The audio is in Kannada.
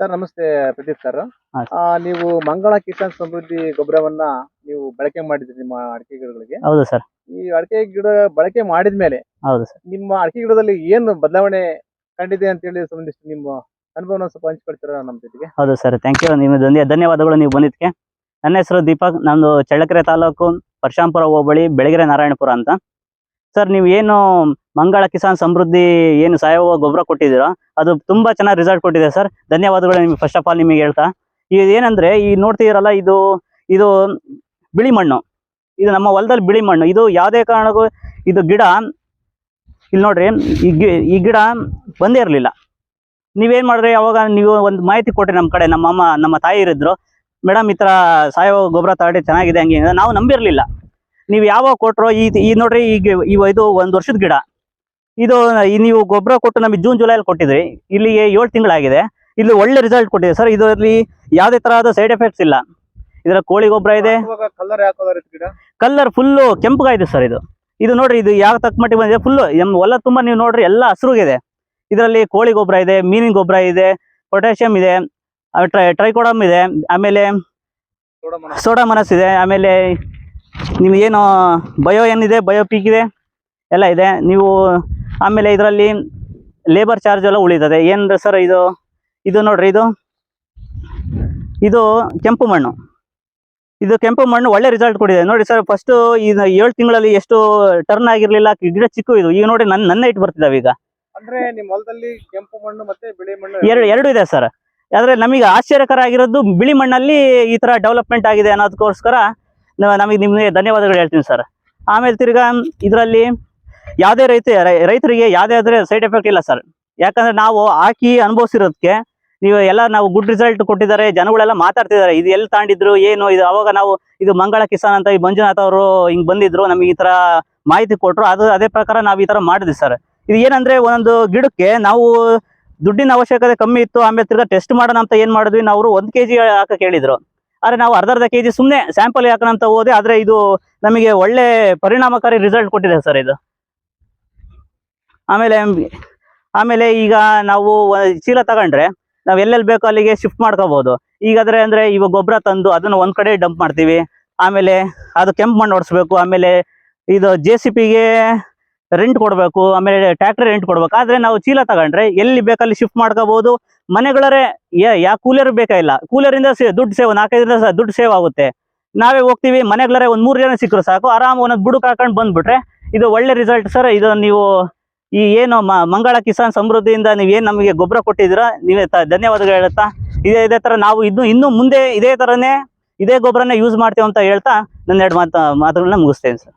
ಸರ್ ನಮಸ್ತೆ ಪ್ರದೀಪ್ ಸರ್. ಹಾ, ಆ, ನೀವು ಮಂಗಳ ಕಿಸಾನ್ ಸಮೃದ್ಧಿ ಗೊಬ್ಬರವನ್ನ ನೀವು ಬಳಕೆ ಮಾಡಿದ್ರಿ ನಿಮ್ಮ ಅಡಿಕೆ ಗಿಡಗಳಿಗೆ? ಹೌದು ಸರ್. ಈ ಅಡಿಕೆ ಗಿಡ ಬಳಕೆ ಮಾಡಿದ್ಮೇಲೆ ಹೌದು ಸರ್. ನಿಮ್ಮ ಅಡಿಕೆ ಗಿಡದಲ್ಲಿ ಏನು ಬದಲಾವಣೆ ಕಂಡಿದೆ ಅಂತ ಹೇಳಿ ಸಂಬಂಧಿಸಿ ನಿಮ್ಮ ಅನುಭವನ ಸ್ವಲ್ಪ ಹಂಚ್ಕೊಳ್ತೀರಾ ನಮ್ಮ ಜೊತೆಗೆ? ಹೌದು ಸರ್. ಥ್ಯಾಂಕ್ ಯು ನಿಮ್ಮ ಧನ್ಯ ಧನ್ಯವಾದಗಳು ನೀವು ಬಂದಿದ್ದಕ್ಕೆ. ನನ್ನ ಹೆಸರು ದೀಪಕ್. ನಮ್ಮದು ಚಳ್ಳಕೆರೆ ತಾಲೂಕು ಪರಶಾಂಪುರ ಹೋಬಳಿ ಬೆಳಗೆರೆ ನಾರಾಯಣಪುರ ಅಂತ. ಸರ್ ನೀವು ಏನು ಮಂಗಳ ಕಿಸಾನ್ ಸಮೃದ್ಧಿ ಏನು ಸಾವಯವ ಗೊಬ್ಬರ ಕೊಟ್ಟಿದ್ದೀರಾ? ಅದು ತುಂಬಾ ಚೆನ್ನಾಗಿ ರಿಸಲ್ಟ್ ಕೊಟ್ಟಿದೆ ಸರ್ ಧನ್ಯವಾದಗಳು ನಿಮ್ಗೆ. ಫಸ್ಟ್ ಆಫ್ ಆಲ್ ನಿಮಗೆ ಹೇಳ್ತಾ. ಇದು ಏನಂದ್ರೆ, ಈ ನೋಡ್ತಿದ್ದೀರಲ್ಲ, ಇದು ಇದು ಬಿಳಿ ಮಣ್ಣು. ಇದು ನಮ್ಮ ಹೊಲದಲ್ಲಿ ಬಿಳಿ ಮಣ್ಣು. ಇದು ಯಾವುದೇ ಕಾರಣಕ್ಕೂ ಇದು ಗಿಡ, ಇಲ್ಲಿ ನೋಡ್ರಿ, ಈ ಗಿಡ ಬಂದೇ ಇರಲಿಲ್ಲ. ನೀವೇನು ಮಾಡ್ರಿ ಯಾವಾಗ ನೀವು ಒಂದು ಮಾಹಿತಿ ಕೊಟ್ರಿ ನಮ್ಮ ಕಡೆ. ನಮ್ಮ ಅಮ್ಮ, ನಮ್ಮ ತಾಯಿ ಇರಿದ್ರು. ಮೇಡಮ್, ಈ ಥರ ಸಾವಯವ ಗೊಬ್ಬರ ತಗೊಂಡು ಚೆನ್ನಾಗಿದೆ ಹಿಂಗೆ. ನಾವು ನಂಬಿರ್ಲಿಲ್ಲ. ನೀವು ಯಾವಾಗ ಕೊಟ್ರೋ ಈ ಈ ನೋಡ್ರಿ ಈಗ ಇವ ಇದು ಒಂದು ವರ್ಷದ ಗಿಡ. ಇದು ನೀವು ಗೊಬ್ಬರ ಕೊಟ್ಟು ನಮಗೆ ಜೂನ್ ಜುಲೈಲಿ ಕೊಟ್ಟಿದ್ರಿ. ಇಲ್ಲಿಗೆ ಏಳು ತಿಂಗಳಾಗಿದೆ. ಇಲ್ಲಿ ಒಳ್ಳೆ ರಿಸಲ್ಟ್ ಕೊಟ್ಟಿದೆ. ಸರ್ ಇದರಲ್ಲಿ ಯಾವುದೇ ತರಹದ ಸೈಡ್ ಎಫೆಕ್ಟ್ಸ್ ಇಲ್ಲ. ಇದರ ಕೋಳಿ ಗೊಬ್ಬರ ಇದೆ. ಕಲರ್ ಫುಲ್ಲು ಕೆಂಪುಗಾಯಿದೆ ಸರ್ ಇದು. ಇದು ನೋಡ್ರಿ ಇದು ಯಾವ ತಕ್ಕ ಮಟ್ಟಿಗೆ ಬಂದಿದೆ? ಫುಲ್ಲು ನಮ್ಮ ಹೊಲ ತುಂಬಾ ನೀವು ನೋಡ್ರಿ ಎಲ್ಲ ಹಸಿರುಗಿದೆ. ಇದರಲ್ಲಿ ಕೋಳಿ ಗೊಬ್ಬರ ಇದೆ ಮೀನಿನ ಗೊಬ್ಬರ ಇದೆ ಪೊಟ್ಯಾಷಿಯಂ ಇದೆ ಟ್ರೈ ಟ್ರೈಕೋಡಮ್ ಇದೆ ಆಮೇಲೆ. ಸೋಡಾ ಮನಸ್ ಇದೆ ಆಮೇಲೆ ನೀವು ಏನು ಬಯೋ ಏನಿದೆ ಬಯೋ ಪೀಕ್ ಇದೆ? ಎಲ್ಲ ಇದೆ. ನೀವು ಆಮೇಲೆ ಇದರಲ್ಲಿ ಲೇಬರ್ ಚಾರ್ಜ್ ಎಲ್ಲ ಉಳಿತದೆ. ಏನು ಸರ್ ಇದು? ಇದು ನೋಡ್ರಿ ಇದು. ಇದು ಕೆಂಪು ಮಣ್ಣು. ಇದು ಕೆಂಪು ಮಣ್ಣು ಒಳ್ಳೆ ರಿಸಲ್ಟ್ ಕೊಡಿದೆ ನೋಡಿ ಸರ್ ಫಸ್ಟ್ ಇದು ಏಳು ತಿಂಗಳಲ್ಲಿ ಎಷ್ಟು ಟರ್ನ್ ಆಗಿರ್ಲಿಲ್ಲ ಗಿಡ ಚಿಕ್ಕ ಇದು. ಈಗ ನೋಡಿ ನನ್ನ ನನ್ನ ಇಟ್ಟು ಬರ್ತಿದ್ದಾವೆ ಈಗ. ಅಂದ್ರೆ ನಿಮ್ಮ ಹೊಲದಲ್ಲಿ ಕೆಂಪು ಮಣ್ಣು ಮತ್ತೆ ಬಿಳಿ ಮಣ್ಣು ಎರಡು ಎರಡು ಇದೆ ಸರ್. ಆದ್ರೆ ನಮಗೆ ಆಶ್ಚರ್ಯಕರ ಆಗಿರೋದು ಬಿಳಿ ಮಣ್ಣಲ್ಲಿ ಈ ತರ ಡೆವಲಪ್ಮೆಂಟ್ ಆಗಿದೆ ಅನ್ನೋದಕ್ಕೋಸ್ಕರ ನಮಗೆ ನಿಮಗೆ ಧನ್ಯವಾದಗಳು ಹೇಳ್ತೀನಿ ಸರ್ ಆಮೇಲೆ ತಿರ್ಗಾ ಇದರಲ್ಲಿ ಯಾವುದೇ ರೈತ ರೈತರಿಗೆ ಯಾವುದೇ ಆದರೆ ಸೈಡ್ ಎಫೆಕ್ಟ್ ಇಲ್ಲ ಸರ್ ಯಾಕಂದ್ರೆ ನಾವು ಹಾಕಿ ಅನುಭವಿಸಿರೋದಕ್ಕೆ ನೀವು ಎಲ್ಲ ನಾವು ಗುಡ್ ರಿಸಲ್ಟ್ ಕೊಟ್ಟಿದ್ದಾರೆ, ಜನಗಳೆಲ್ಲ ಮಾತಾಡ್ತಿದ್ದಾರೆ. ಇದು ಎಲ್ಲಿ ತಾಂಡಿದ್ರು, ಏನು, ಇದು ಅವಾಗ ನಾವು ಇದು ಮಂಗಳ ಕಿಸಾನ್ ಅಂತ ಈ ಮಂಜುನಾಥ್ ಅವರು ಹಿಂಗ್ ಬಂದಿದ್ರು, ನಮಗೆ ಈ ತರ ಮಾಹಿತಿ ಕೊಟ್ಟರು ಅದು ಅದೇ ಪ್ರಕಾರ ನಾವು ಈ ತರ ಮಾಡಿದ್ವಿ ಸರ್ ಇದು ಏನಂದ್ರೆ ಒಂದೊಂದು ಗಿಡಕ್ಕೆ ನಾವು ದುಡ್ಡಿನ ಅವಶ್ಯಕತೆ ಕಮ್ಮಿ ಇತ್ತು, ಆಮೇಲೆ ತಿರ್ಗಾ ಟೆಸ್ಟ್ ಮಾಡೋಣ ಅಂತ ಏನ್ ಮಾಡಿದ್ವಿ ನಾವು ಒಂದು ಕೆಜಿ ಹಾಕಕ್ಕೆ ಹೇಳಿದ್ರು. ಆದ್ರೆ ನಾವು ಅರ್ಧ ಅರ್ಧ ಕೆಜಿ ಸುಮ್ಮನೆ ಸ್ಯಾಂಪಲ್ ಹಾಕೋಣ ಹೋದೆ, ಆದರೆ ಇದು ನಮಗೆ ಒಳ್ಳೆ ಪರಿಣಾಮಕಾರಿ ರಿಸಲ್ಟ್ ಕೊಟ್ಟಿದೆ ಸರ್ ಇದು. ಆಮೇಲೆ ಆಮೇಲೆ ಈಗ ನಾವು ಚೀಲ ತಗೊಂಡ್ರೆ ನಾವು ಎಲ್ಲೆಲ್ಲಿ ಬೇಕೋ ಅಲ್ಲಿಗೆ ಶಿಫ್ಟ್ ಮಾಡ್ಕೋಬೋದು. ಈಗಾದ್ರೆ ಅಂದ್ರೆ ಇವಾಗ ಗೊಬ್ಬರ ತಂದು ಅದನ್ನ ಒಂದ್ ಕಡೆ ಡಂಪ್ ಮಾಡ್ತೀವಿ. ಆಮೇಲೆ ಅದು ಕೆಂಪು ಮಣ್ಣು ಹೊಡ್ಸ್ಬೇಕು ಆಮೇಲೆ ಇದು ಜೆ ಸಿ ಪಿಗೆ ರೆಂಟ್ ಕೊಡಬೇಕು, ಆಮೇಲೆ ಟ್ರ್ಯಾಕ್ಟರ್ ರೆಂಟ್ ಕೊಡಬೇಕು. ಆದ್ರೆ ನಾವು ಚೀಲ ತಗೊಂಡ್ರೆ ಎಲ್ಲಿ ಬೇಕಲ್ಲಿ ಶಿಫ್ಟ್ ಮಾಡ್ಕೋಬಹುದು. ಮನೆಗಳರೆ ಯಾ ಕೂಲರ್ ಬೇಕಾಗಿಲ್ಲ ಕೂಲರಿಂದ ದುಡ್ಡು ಸೇವ್ ನಾಲ್ಕೈದರಿಂದ ದುಡ್ಡು ಸೇವ್ ಆಗುತ್ತೆ. ನಾವೇ ಹೋಗ್ತೀವಿ ಮನೆಗಳರೆ ಒಂದ್ ಮೂರು ಜನ ಸಿಕ್ಕರು ಸಾಕು. ಆರಾಮ್ ಒಂದೊಂದು ಬುಡಕ್ ಹಾಕೊಂಡು ಬಂದ್ಬಿಟ್ರೆ ಇದು ಒಳ್ಳೆ ರಿಸಲ್ಟ್ ಸರ್. ಇದು ನೀವು ಈ ಏನು ಮಂಗಳ ಕಿಸಾನ್ ಸಮೃದ್ಧಿಯಿಂದ ನೀವು ಏನು ನಮಗೆ ಗೊಬ್ಬರ ಕೊಟ್ಟಿದ್ದೀರಾ, ನೀವೇ ಧನ್ಯವಾದಗಳು ಹೇಳುತ್ತಾ ಇದೇ ಇದೇ ತರ ನಾವು ಇನ್ನು ಇನ್ನು ಮುಂದೆ ಇದೇ ತರನೇ, ಇದೇ ಗೊಬ್ಬರನೇ ಯೂಸ್ ಮಾಡ್ತೀವಿ ಅಂತ ಹೇಳ್ತಾ ನನ್ನ ಎರಡು ಮಾತು, ಮಾತುಗಳನ್ನ ಮುಗಿಸ್ತೇನೆ ಸರ್.